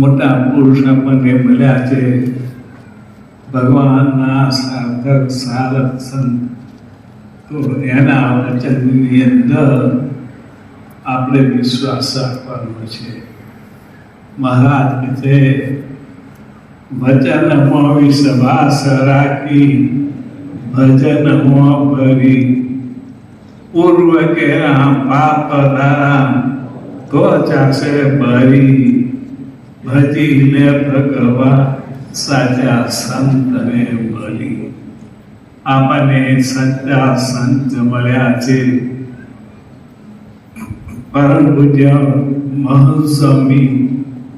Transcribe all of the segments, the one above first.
મોટા પુરુષ આપણને મળ્યા છે ભગવાનના સાર્થક સારક સંત તો એના વચનની અંદર આપણે વિશ્વાસ રાખવાનો છે મહારાજ કહે વચનમાં વિશ્વાસ રાખી ભજનમાં ભરી પૂર્વ કે રામ પાપ ધારામ તો ચાશે ભરી ભજીને ભગવા સાચા સંતને મળી. આપણને સચ્ચા સંત મળ્યા છે. પરમ પૂજ્ય મહસ્વામી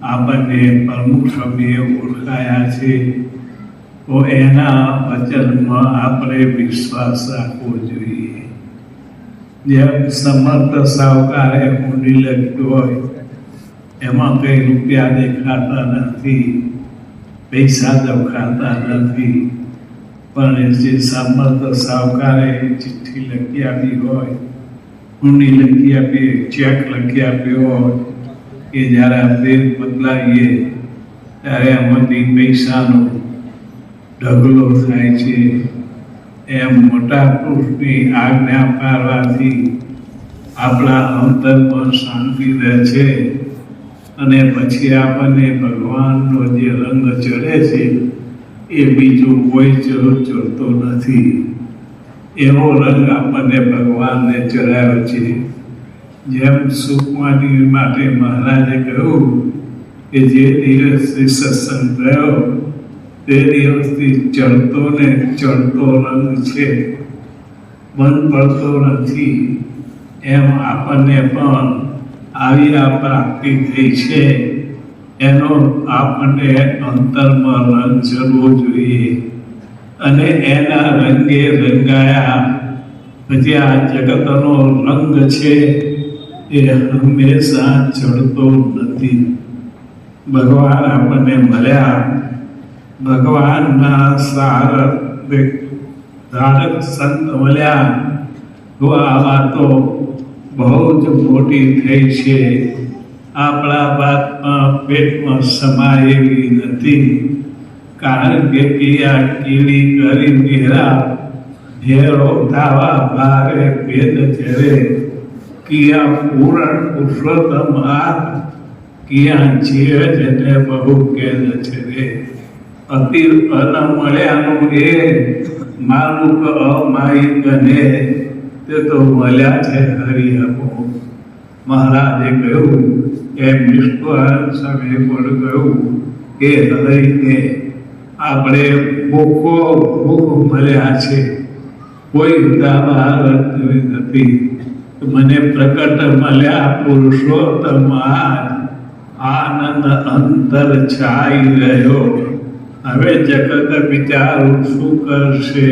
આપણને પ્રમુખ સ્વામીએ ઓળખાયા છે. તો એના વચનમાં આપણે વિશ્વાસ રાખવો જોઈએ. જેમ સમર્થ સાવકારે ઊંડી લખ્યું હોય એમાં કઈ રૂપિયા દેખાતા નથી, પૈસા દેખાતા નથી. પણ જે સામર્થ સાવકારે ચિઠ્ઠી લખી આપી હોય ઊંડી લખી આપી ચેક લખી આપ્યો હોય, કે જ્યારે આપણે બદલાઈએ ત્યારે એમાંથી પૈસાનો ઢગલો થાય છે. એમ મોટા પુરુષની આજ્ઞા પાડવાથી આપણા અંતરમાં શાંતિ રહે છે. અને પછી આપણને ભગવાનનો જે રંગ ચડે છે, એ બીજું કોઈ ચડતો નથી. એવો રંગ આપણને ભગવાનને ચડાયો છે. જેમ સુખમાની માટે મહારાજે કહ્યું કે જે દિવસથી સત્સંગ થયો, તે દિવસથી ચડતો ને ચડતો રંગ છે. મન પડતો નથી. એમ આપણને પણ આવી આ પ્રાપ્તિ થઈ છે, એનો આપણને અંતરમાં રંગ ચડવો જોઈએ. અને એના રંગે રંગાયા. પછી આ જગતનો રંગ છે, એ હંમેશા ચડતો નથી. ભગવાન આપણને મળ્યા. ભગવાનના સારક ધારક સંત મળ્યા. તો આ વાતો બહુ જ મોટી થઈ છે. આપણા બાપમાં પેટમાં સમાયેલી નથી. કારણ કે કિયા કીડી કરી ઘેરા ઘેરો ધાવા ભારે ભેદ ચરે કિયા પૂરણ પુરુષોત્તમ આ કિયા જીવ જને બહુ કેદ ચરે અતિ અન મળ્યાનું એ માનું અમાયિક ગને તે તો મળ્યા છે હરી આપો મહારાજે કહ્યું, એમ નિષ્ઠાન સામે પણ કહ્યું કે હૃદયને આપણે ભૂખો ભૂખ મળ્યા છે. કોઈ દાવા નથી. મને પ્રકટ મળ્યા પુરુષોત્તમ આનંદ અંતર છાઈ રહ્યો. હવે જગત વિચારું શું કરશે?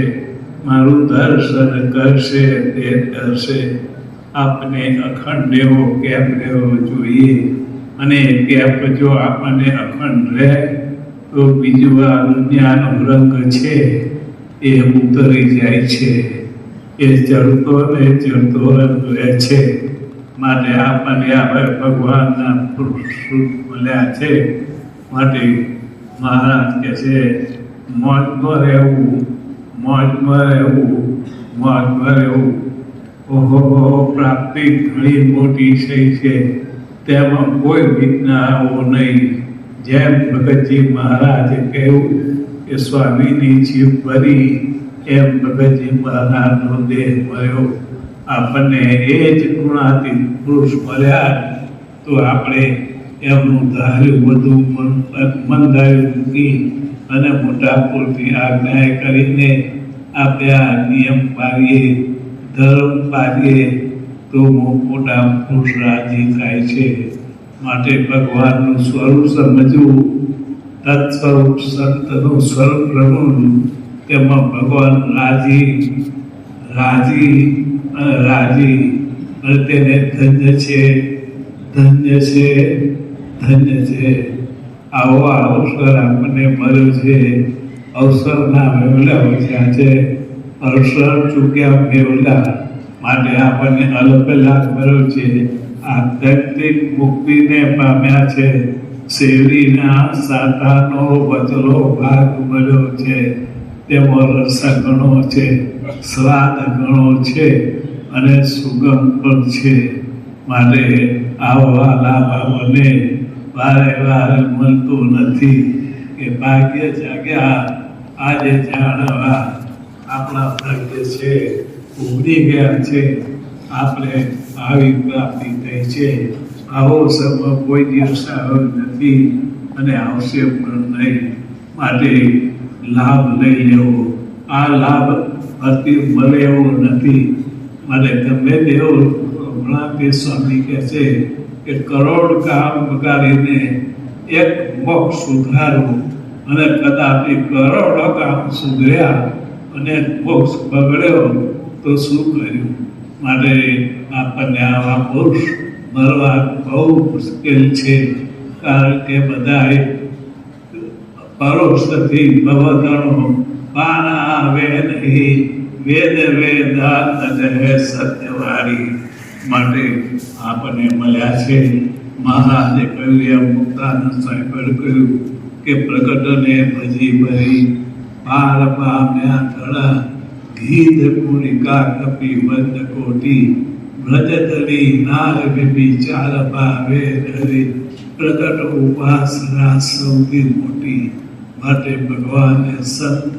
મારું દર્શન કરશે તે કરશે. આપને અખંડ રહેવો કેમ રહેવો જોઈએ? અને કેપ જો આપણને અખંડ રહે, તો બીજું આ દુનિયાનો રંગ છે, એ ઉતરી જાય છે. એ ચડતો ને ચડતો રંગ રહે છે. માટે આપણને હવે ભગવાનના પુરુષ મળ્યા છે. માટે મહારાજ કહે છે મોજમાં રહેવું મોજમાં રહેવું મોજમાં રહેવું ઓહો, પ્રાપ્તિ ઘણી મોટી થઈ છે. તેમાં કોઈ વિઘ્ન આવો નહીં. જેમ ભગતજી મહારાજે કહ્યું કે, સ્વામીની જીવ ભરી. એમ ભગતજી મહારાજનો દેહ મળ્યો આપણને એ જ ગુણાતી પુરુષ મળ્યા. તો આપણે એમનું ધાર્યું બધું મન ધાર્યું મૂકી અને મોટા પુરુષની આજ્ઞા કરીને આપણે આ નિયમ પાડીએ, ધર્મ પાડીએ, તો મોટા પુરુષ રાજી થાય છે. માટે ભગવાનનું સ્વરૂપ સમજવું, તત્સ્વરૂપ સંતનું સ્વરૂપ રમવું તેમાં ભગવાન રાજી રાજી અને રાજી, અને તેને ધન્ય છે ધન્ય છે ધન્ય છે. આવો અવસર આપણને મળ્યો છે. અવસરના મેળવ્યા વધ્યા છે. અવસર ચૂક્યા મેવલા માટે આપણને અલ્પ લાભ મળ્યો છે. આધ્યાત્મિક મુક્તિને પામ્યા છે. શેરીના સાટાનો વચલો ભાગ મળ્યો છે. તેમાં રસ ઘણો છે, સ્વાદ ઘણો છે અને સુગમ પણ છે. માટે આવા લાભ આપણને વારે મળતું નથી. કે ભાગ્ય જાગ્યા, આજે જાણવા. આપણા ભાગ્ય છે ઉભરી ગયા છે. આપણે આવી પ્રાપ્તિ થઈ છે. આવો સમય કોઈ દિવસ આવ્યો નથી અને આવશે પણ નહીં. માટે લાભ લઈ લેવો. આ લાભ અતિ મળે એવો નથી. માટે ગમે તેવો હમણાં તે સ્વામી કહે છે કે કરોડ કામ બગાડીને એક મોક્ષ સુધારવું અને કદાચ કરોડો કામ સુધર્યા અને મોક્ષ બગડ્યો તો શું કર્યું? માટે આપણને આવા પુરુષ મળવા બહુ મુશ્કેલ છે. કારણ કે બધાએ પરોક્ષથી ભવતણો પાના આવે નહીં. વેદ વેદા રહે સત્યવાળી. માટે આપણને મળ્યા છે. મહારાજે કહ્યું એમ મુક્તાનંદ સાહેબે કહ્યું કે પ્રગટને ભજી ભરી પાર પામ્યા ધડા, ગીધ પુરિકા કપી બંધ કોટી વ્રજતરી નાર વિભી ચાર પાવે ધરી, પ્રગટ ઉપાસના સૌથી મોટી માટે ભગવાન સંત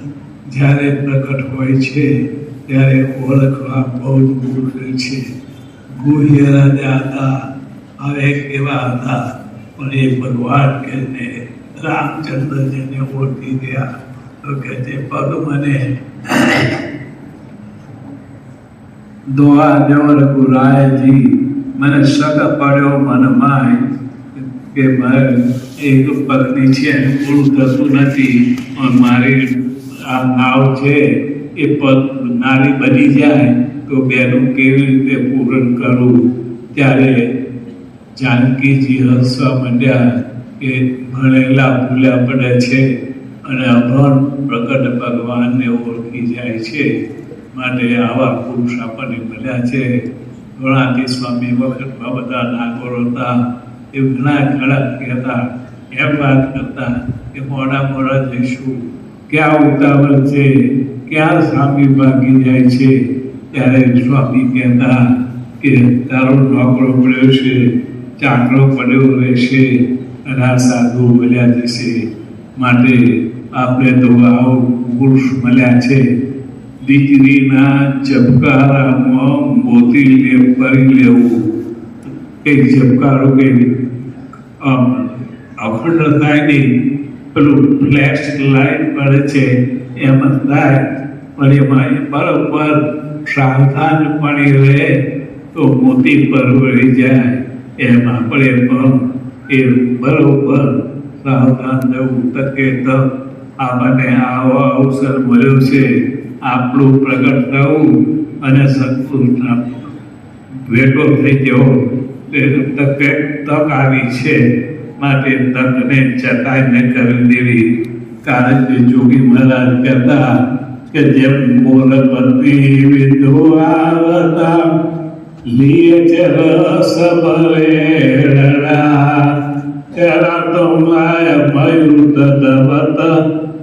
જ્યારે પ્રગટ હોય છે, ત્યારે ઓળખવા બહુ જ મુશ્કેલ છે. ગુહ્ય હતા હવે કેવા હતા કે રામચંદ્રજીને ઓળખી ગયા. મને શક પડ્યો મનમાં કે એક પત્ની છે પૂરું થતું નથી, પણ મારી આ નાવ છે, એ પગ નારી બની જાય તો બેનું કેવી રીતે પૂરણ કરું ત્યારે જાનકીજી હસવા માંડ્યા કે ભણેલા ભૂલ્યા પડે છે અને અભણ પ્રગટ ભગવાનને ઓળખી જાય છે માટે આવા પુરુષ આપણને મળ્યા છે. ગણાતી સ્વામી વખતમાં બધા નાગોર હતા. એ ઘણા ઘણા કહેતા, એમ વાત કરતા કે મોડા મોડા જઈશું. ક્યાં ઉતાવળ છે? ક્યાં સ્વામી ભાગી જાય છે? ત્યારે સ્વામી કહેતા કે તારો નોકરો પડ્યો છે, ચાકરો પડ્યો રહેશે અને આ સાધુ મળ્યા જશે. માટે આપણે તો આવો પુરુષ મળ્યા છે. દીકરીના ચપકારામાં મોતી લેવ કરી લેવું. કંઈક ચપકારો કે અખંડ થાય નહીં, પેલું ફ્લેશ લાઈટ પડે છે, એમ થાય. પણ એમાં બરોબર સાવધાન પાણી રહે તો મોતી પર વળી જાય. એમ આપણે પણ એ બરોબર સાવધાન રહેવું તકે તક આપણને આવો અવસર મળ્યો છે. આપણું પ્રગટ થવું અને સત્પુરુષના ભેટો થઈ જવો તે તકે તક આવી છે. માટે તકને ચટાઈ ન કરી દેવી. કારણ કે જોગી મહારાજ કહેતા કે જેમ મોરપતિ વિધુ આવતા લીએ છે રસ તેરા તો માય મયુત તદવત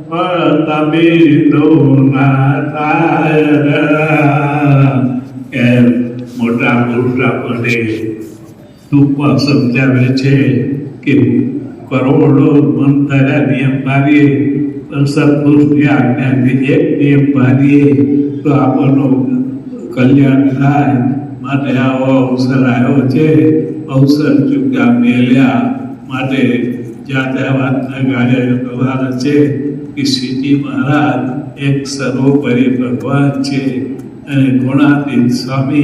પણ તબિંદુ ના થાય કે મોટા પુરુષ આપણને ટૂંકમાં સમજાવે છે કે કરોડો મંતરા નિયમ પાડીએ સત્પુરુષની આજ્ઞાથી એક પાડીએ તો આપણનું કલ્યાણ થાય. માટે આવો અવસર આવ્યો છે. અવસર ચૂક્યા મેલ્યા. માટે જ્યાં ત્યાં વાતના ગાડે વ્યવહાર છે કે શ્રીજી મહારાજ એક સર્વોપરી ભગવાન છે અને ગુણાતીત સ્વામી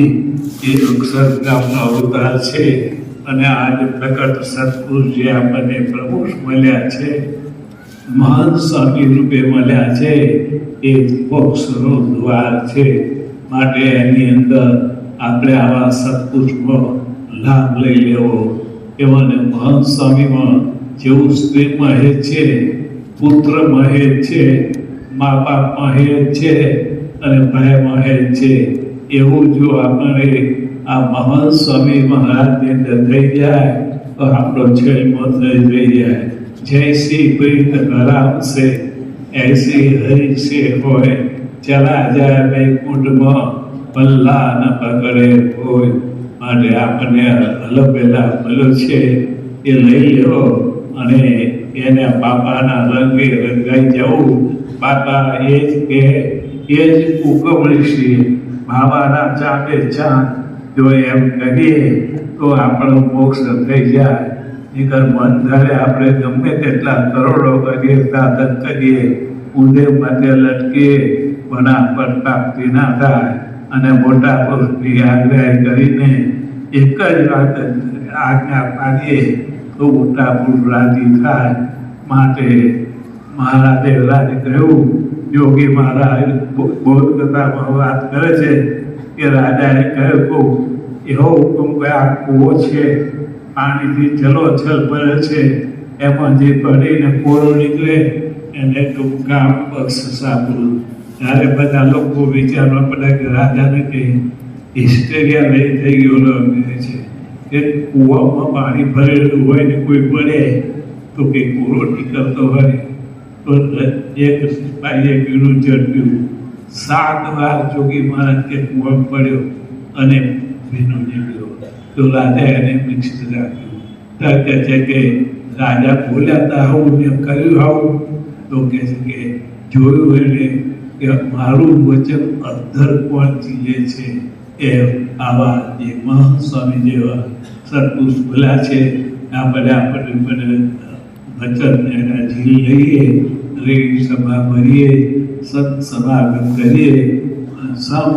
એ અક્ષરધામનો અવતાર છે. અને આજે પ્રકટ સત્પુરુષ જે આપણને પ્રમુખ મળ્યા છે. મહાન સ્વામી રૂપે મળ્યા છે. એ મોક્ષનો દ્વાર છે. માટે એની અંદર આપણે આવા સત્પુષ્પનો લાભ લઈ લેવો. એવાને મહાન સ્વામીમાં જેવું સ્ત્રી મહેજ છે, પુત્ર મહેજ છે, મા બાપ મહેજ છે અને ભાઈ મહેજ છે. એવું જો આપણે આ મહાન સ્વામી મહારાજની અંદર થઈ જાય, તો આપણો જન્મ થઈ જાય. જૈસી પ્રીત કરાવશે એસી હૈસે હોય, ચલા જાય વૈકુંઠમાં પલ્લા ન પકડે હોય. માટે આપણને અલપેલા મળ્યો છે, એ લઈ લ્યો અને એને બાપાના રંગે રંગાઈ જવું બાપા એ જ કે એ જ ઉગમણી છે બાબાના ચાંદે ચાંદ. જો એમ કરીએ તો આપણો મોક્ષ થઈ જાય. નીકર મન ધારે આપણે ગમે તેટલા કરોડો કરીએ, સાધન કરીએ ઊંધે માથે લટકીએ પણ આપણ પ્રાપ્તિ ના થાય. અને મોટા પુરુષની આગ્રહ કરીને એક જ વાત આજ્ઞા પાડીએ, તો મોટા પુરુષ રાજી થાય. માટે મહારાજે રાજે કહ્યું, યોગી મહારાજ બોધ કથામાં વાત કરે છે. કે રાજાએ કહ્યું, કહું, એવો હુકમ કયા કૂવો છે? પાણીથી જલોછલ ભરે છે. એમાં જે ભરીને કોરો નીકળે એને ટૂંકા પક્ષ સાંભળું. ત્યારે બધા લોકો વિચારવા પડે કે રાજાને કે હિસ્ટેરિયા લઈ થઈ ગયો છે. કે કૂવામાં પાણી ભરેલું હોય ને કોઈ પડે તો કે કોરો નીકળતો હોય. તો એક સિપાહીએ પીળું ઝડપ્યું. સાત વાર જોગી મહારાજ કે કૂવામાં પડ્યો અને ભીનો નીકળ્યો. તો રાજા એને મિક્સ રાખ્યું ત્યારે કહે છે કે રાજા બોલ્યા તા આવું ને કર્યું આવું તો કહે છે કે જોયું એને કે મારું વચન અધર કોણ ચીજે છે એ આવા જે મહાસ્વામી જેવા સત્પુરુષ બોલ્યા છે આ બધા આપણે બધા વચન એના ઝીલ લઈએ રેડ સભા ભરીએ સત સમાગમ કરીએ સમ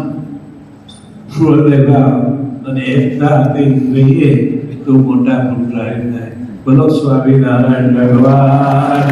લેવા અને એકતા થઈ રહીએ તો મોટા પુત્ર થાય બોલો સ્વામિનારાયણ ભગવાન